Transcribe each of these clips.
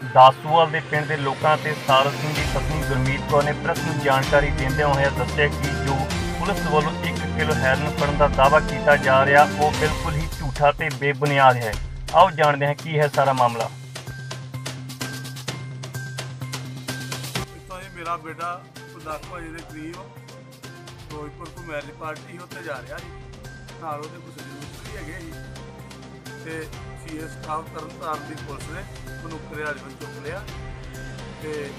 ਦਾਸੂਵਾਲ ਦੇ ਪਿੰਡ ਦੇ ਲੋਕਾਂ ਤੇ ਸਾਰਸ ਸਿੰਘ ਦੀ ਪਤਨੀ ਗੁਰਮੀਤ ਕੌਰ ਨੇ ਪ੍ਰੈਸ ਨੂੰ ਜਾਣਕਾਰੀ ਦਿੰਦਿਆਂ ਹੋਇਆ ਦੱਸਿਆ ਕਿ ਜੋ ਪੁਲਿਸ ਵੱਲੋਂ 1 ਕਿਲੋ ਹੈਰਨ ਫੜਨ ਦਾ ਦਾਅਵਾ ਕੀਤਾ ਜਾ ਰਿਹਾ, ਉਹ ਬਿਲਕੁਲ ਹੀ ਝੂਠਾ ਤੇ ਬੇਬੁਨਿਆਦ ਹੈ। ਆਓ ਜਾਣਦੇ ਹਾਂ ਕੀ ਹੈ ਸਾਰਾ ਮਾਮਲਾ। ਇੱਥੋਂ ਇਹ ਮੇਰਾ ਬੇਟਾ 10 ਵਜੇ ਦੇ ਕਰੀਬ ਫਿਰੋਜ਼ਪੁਰ ਤੋਂ ਮੈਰਿਜ ਪਾਰਟੀ ਉੱਤੇ ਜਾ ਰਿਹਾ ਸੀ। ਨਾਲ ਉਹਦੇ ਕੁਝ ਦੋਸਤ ਵੀ ਹੈਗੇ ਸੀ। ਤੇ ਸੀਐਸ ਸਟਾਫ ਤਰਨਤਾਰਨ ਦੀ ਪੁਲਿਸ ਨੇ ਉਹਨੂੰ ਕਰਿਆਲੇ ਵਿੱਚ ਚੁੱਕ ਲਿਆ। ਤੇ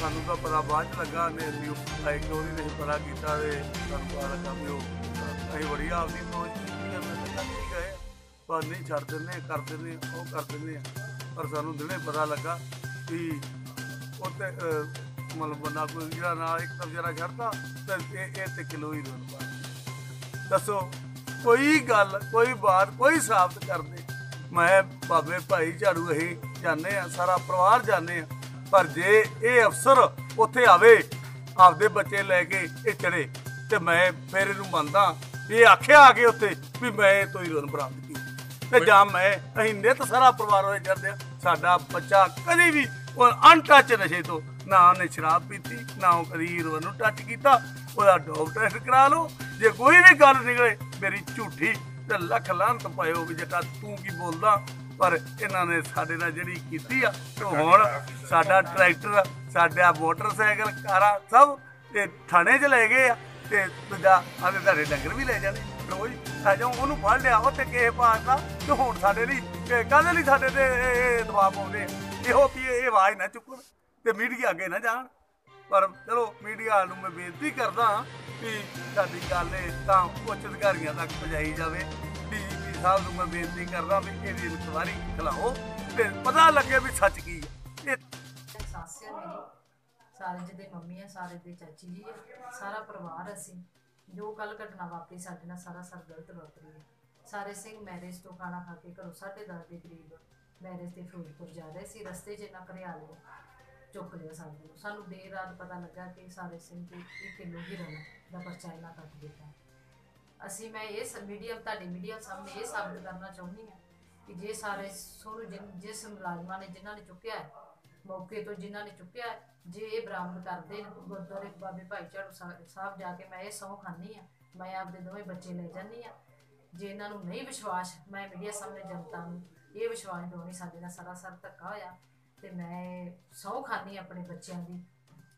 ਸਾਨੂੰ ਤਾਂ ਪਤਾ ਬਾਅਦ ਚ ਲੱਗਾ ਨੇ ਨਿਊਜ਼ ਲਾਈਕ ਉਹਦੀ ਨਹੀਂ ਪਤਾ ਕੀਤਾ ਤੇ ਸਾਨੂੰ ਪਤਾ ਲੱਗਾ ਵੀ ਉਹ ਅਸੀਂ ਬੜੀ ਆਪਦੀ ਫੌਜ ਕੀਤੀ ਆ ਮੈਂ ਤਾਂ ਕੱਲ੍ਹ ਗਏ। ਪਰ ਨਹੀਂ ਛੱਡ ਦਿੰਦੇ ਕਰ ਦਿੰਦੇ ਉਹ ਕਰ ਦਿੰਦੇ ਆ। ਪਰ ਸਾਨੂੰ ਦਿਨੇ ਪਤਾ ਲੱਗਾ ਕਿ ਉੱਤੇ ਅਹ, ਮਤਲਬ ਬੰਦਾ ਕੋਈ ਜਿਹੜਾ ਨਾਲ ਇੱਕ ਤਾਂ ਜਰਾ ਛੱਡਦਾ ਤੇ ਇਹ ਤੇ ਕਿਲੋ ਹੀ ਰੋਣ ਦੱਸੋ ਕੋਈ ਗੱਲ ਕੋਈ ਬਾਤ ਕੋਈ ਸਾਬਤ ਕਰਦੇ ਮੈਂ ਬਾਬੇ ਭਾਈ ਝਾੜੂ ਅਸੀਂ ਜਾਣੇ ਆ ਸਾਰਾ ਪਰਿਵਾਰ ਜਾਣੇ ਆ ਪਰ ਜੇ ਇਹ ਅਫਸਰ ਉੱਥੇ ਆਵੇ, ਆਪਦੇ ਬੱਚੇ ਲੈ ਕੇ ਇਹ ਚੜੇ, ਤੇ ਮੈਂ ਫਿਰ ਇਹਨੂੰ ਮੰਨਦਾ ਇਹ ਆਖਿਆ ਆ ਕੇ ਉੱਥੇ ਵੀ ਮੈਂ ਇਹ ਤੋਂ ਹੀ ਰੋਣ ਬਰਾਮਦ ਕੀਤੀ। ਤੇ ਜਾਂ ਮੈਂ ਅਸੀਂ ਨਿਤ ਸਾਰਾ ਪਰਿਵਾਰ ਹੋਏ ਜਾਂਦੇ ਆ ਸਾਡਾ ਬੱਚਾ ਕਦੇ ਵੀ ਉਹ ਅਨਟੱਚ ਨਸ਼ੇ ਤੋਂ ਨਾ ਉਹਨੇ ਸ਼ਰਾਬ ਪੀਤੀ, ਨਾ ਉਹ ਕਦੀ ਹੀਰੋਇਨ ਨੂੰ ਟੱਚ ਕੀਤਾ, ਉਹਦਾ ਡੋਪ ਟੈਸਟ ਕਰਾ ਲਓ, ਜੇ ਕੋਈ ਵੀ ਗੱਲ ਨਿਕਲੇ, ਮੇਰੀ ਝੂਠੀ ਤੇ ਲੱਖ ਲਾਂਤ ਪਾਇਓ ਵੀ ਜੱਟਾ ਤੂੰ ਕੀ ਬੋਲਦਾ, ਪਰ ਇਹਨਾਂ ਨੇ ਸਾਡੇ ਨਾਲ ਜਿਹੜੀ ਕੀਤੀ ਆ, ਤੇ ਹੁਣ ਸਾਡਾ ਟਰੈਕਟਰ, ਸਾਡਾ ਮੋਟਰਸਾਈਕਲ, ਕਾਰਾਂ ਸਭ ਤੇ ਥਾਣੇ 'ਚ ਲੈ ਗਏ ਆ, ਤੇ ਦੂਜਾ ਆਦੇ ਤੁਹਾਡੇ ਡੰਗਰ ਵੀ ਲੈ ਜਾਣੇ। ਰੋਜ਼ ਆ ਉਹਨੂੰ ਫੜ ਲਿਆ, ਉੱਥੇ ਕਿਸੇ ਪਾਸ ਤੇ ਹੁਣ ਸਾਡੇ ਲਈ ਕਾਹਦੇ ਲਈ ਸਾਡੇ ਤੇ ਇਹ- ਦਬਾਅ ਪਾਉਂਦੇ ਇਹੋ ਵੀ ਇਹ ਆਵਾਜ਼ ਨਾ ਚੁੱਕਣ, ਤੇ ਮੀਡੀਆ ਅੱਗੇ ਨਾ ਜਾਣ। ਪਰ ਚਲੋ, ਮੀਡੀਆ ਨੂੰ ਮੈਂ ਬੇਨਤੀ ਕਰਦਾ ਕਿ ਸਾਡੀ ਗੱਲ ਇਹ ਤਾਂ ਉੱਚ ਅਧਿਕਾਰੀਆਂ ਤੱਕ ਪਹੁੰਚਾਈ ਜਾਵੇ। ਡੀਜੀਪੀ ਸਾਹਿਬ ਨੂੰ ਮੈਂ ਬੇਨਤੀ ਕਰਦਾ ਵੀ ਇਹਦੀ ਇਨਕੁਆਇਰੀ ਖਿਲਾਓ ਤੇ ਪਤਾ ਲੱਗੇ ਵੀ ਸੱਚ ਕੀ ਹੈ ਇਹ ਸੱਸ ਹੈ ਮੇਰੀ। ਸਾਰੇ ਜਿਹਦੇ ਮੰਮੀ ਹੈ ਸਾਰੇ ਦੇ ਚਾਚੀ ਜੀ ਆ, ਸਾਰਾ ਪਰਿਵਾਰ ਅਸੀਂ। ਜੋ ਕੱਲ ਘਟਨਾ ਵਾਪਰੀ ਸਾਡੇ ਨਾਲ, ਸਾਰਾ ਸਰ ਗਲਤ ਵਾਪਰੀ ਹੈ ਸਾਰੇ ਸਿੰਘ ਮੈਰਿਜ ਤੋਂ ਖਾਣਾ ਖਾ ਕੇ ਘਰੋਂ 10:30 ਦੇ ਕਰੀਬ ਮੈਰਿਜ ਤੇ ਫਿਰੋਜ਼ਪੁਰ ਜਾ ਰਹੇ ਸੀ। ਰਸਤੇ 'ਚ ਇਹਨਾਂ ਘਰਿਆਲੇ ਚੁੱਕ ਲਿਆ ਸਾਡੇ ਨੂੰ ਸਾਨੂੰ ਦੇਰ ਰਾਤ ਪਤਾ ਲੱਗਾ ਕਿ ਸਾਰੇ ਸਿੰਘ ਤੇ 1 ਕਿਲੋ ਹੀਰਨ ਦਾ ਪਰਚਾ ਇਹਨਾਂ ਕੱਟ ਦਿੱਤਾ। ਅਸੀਂ ਮੈਂ ਇਹ ਮੀਡੀਆ ਤੁਹਾਡੇ ਮੀਡੀਆ ਸਾਹਮਣੇ ਇਹ ਸਾਬਤ ਕਰਨਾ ਚਾਹੁੰਦੀ ਹਾਂ ਕਿ ਜੇ ਸਾਰੇ ਸੋਨੂੰ ਜਿਨ- ਜਿਸ ਮੁਲਾਜ਼ਮਾਂ ਨੇ ਜਿਨ੍ਹਾਂ ਨੇ ਚੁੱਕਿਆ ਹੈ ਮੌਕੇ ਤੋਂ ਜਿਨ੍ਹਾਂ ਨੇ ਚੁੱਕਿਆ ਹੈ, ਜੇ ਇਹ ਬਰਾਮਦ ਕਰਦੇ ਨੇ ਗੁਰਦੁਆਰੇ ਬਾਬੇ ਭਾਈ ਝਾੜੂ ਸਾਹਿਬ ਸਾਹਿਬ ਜਾ ਕੇ ਮੈਂ ਇਹ ਸਹੁੰ ਖਾਂਦੀ ਹਾਂ ਮੈਂ ਆਪਦੇ ਦੋਵੇਂ ਬੱਚੇ ਲੈ ਜਾਂਦੀ ਹਾਂ। ਜੇ ਇਹਨਾਂ ਨੂੰ ਨਹੀਂ ਵਿਸ਼ਵਾਸ ਮੈਂ ਮੀਡੀਆ ਸਾਹਮਣੇ ਜਨਤਾ ਨੂੰ ਇਹ ਵਿਸ਼ਵਾਸ ਦਿਵਾਉਣੀ ਸਾਡੇ ਨਾਲ ਸਰਾਸਰ ਧੱਕਾ ਹੋਇਆ। ਤੇ ਮੈਂ ਸਹੁੰ ਖਾਂਦੀ ਆਪਣੇ ਬੱਚਿਆਂ ਦੀ।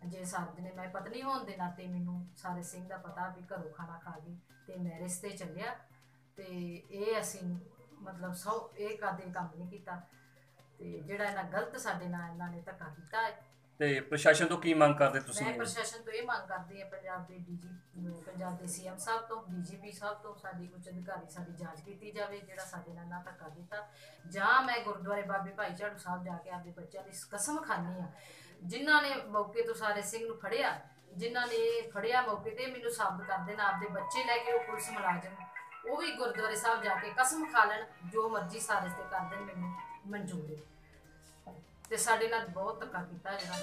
ਜੇ ਸਾਡੇ ਨੇ ਮੈਂ ਪਤਨੀ ਹੋਣ ਦੇ ਨਾਤੇ ਮੈਨੂੰ ਸਾਰੇ ਸਿੰਘ ਦਾ ਪਤਾ ਵੀ ਘਰੋਂ ਖਾਣਾ ਖਾ ਗਈ ਤੇ ਮੈਂ ਰਿਸ਼ਤੇ ਚੱਲਿਆ ਤੇ ਇਹ ਅਸੀਂ ਮਤਲਬ ਸੌ, ਇਹ ਕਦੇ ਕੰਮ ਨਹੀਂ ਕੀਤਾ ਤੇ ਜਿਹੜਾ ਇਹਨਾਂ ਗਲਤ ਸਾਡੇ ਨਾਲ ਇਹਨਾਂ ਨੇ ਧੱਕਾ ਕੀਤਾ ਹੈ ਤੇ ਪ੍ਰਸ਼ਾਸਨ ਤੋਂ ਕੀ ਮੰਗ ਕਰਦੇ ਤੁਸੀਂ ਮੈਂ ਪ੍ਰਸ਼ਾਸਨ ਤੋਂ ਇਹ ਮੰਗ ਕਰਦੀ ਹਾਂ ਪੰਜਾਬ ਦੇ ਡੀਜੀ ਪੰਜਾਬ ਦੇ ਸੀਐਮ ਸਾਹਿਬ ਤੋਂ ਡੀਜੀਪੀ ਸਾਹਿਬ ਤੋਂ ਸਾਡੀ ਉੱਚ ਅਧਿਕਾਰੀ ਸਾਡੀ ਜਾਂਚ ਕੀਤੀ ਜਾਵੇ ਜਿਹੜਾ ਸਾਡੇ ਨਾਲ ਨਾ ਧੱਕਾ ਕੀਤਾ। ਜਾਂ ਮੈਂ ਗੁਰਦੁਆਰੇ ਬਾਬੇ ਭਾਈ ਝਾੜੂ ਸਾਹਿਬ ਜਾ ਕੇ ਆਪਦੇ ਬੱਚਿਆਂ ਦੀ ਕਸਮ ਖਾਂਦੀ ਆ ਜਿਨ੍ਹਾਂ ਨੇ ਮੌਕੇ ਤੋਂ ਸਾਰੇ ਸਿੰਘ ਨੂੰ ਫੜਿਆ ਜਿਨ੍ਹਾਂ ਨੇ ਫੜਿਆ ਮੌਕੇ ਤੇ ਮੈਨੂੰ ਸਾਬਤ ਕਰ ਦੇਣ ਆਪਦੇ ਬੱਚੇ ਲੈ ਕੇ ਉਹ ਪੁਲਿਸ ਮੁਲਾਜ਼ਮ ਉਹ ਵੀ ਗੁਰਦੁਆਰੇ ਸਾਹਿਬ ਜਾ ਕੇ ਕਸਮ ਖਾ ਲੈਣ ਜੋ ਮਰਜ਼ੀ ਸਾਰੇ ਤੇ ਕਰ ਦੇਣ ਮੈਨੂੰ ਮਨਜ਼ੂਰ ਹੈ। ਤੇ ਸਾਡੇ ਨਾਲ ਬਹੁਤ ਧੱਕਾ ਕੀਤਾ ਜਿਹੜਾ।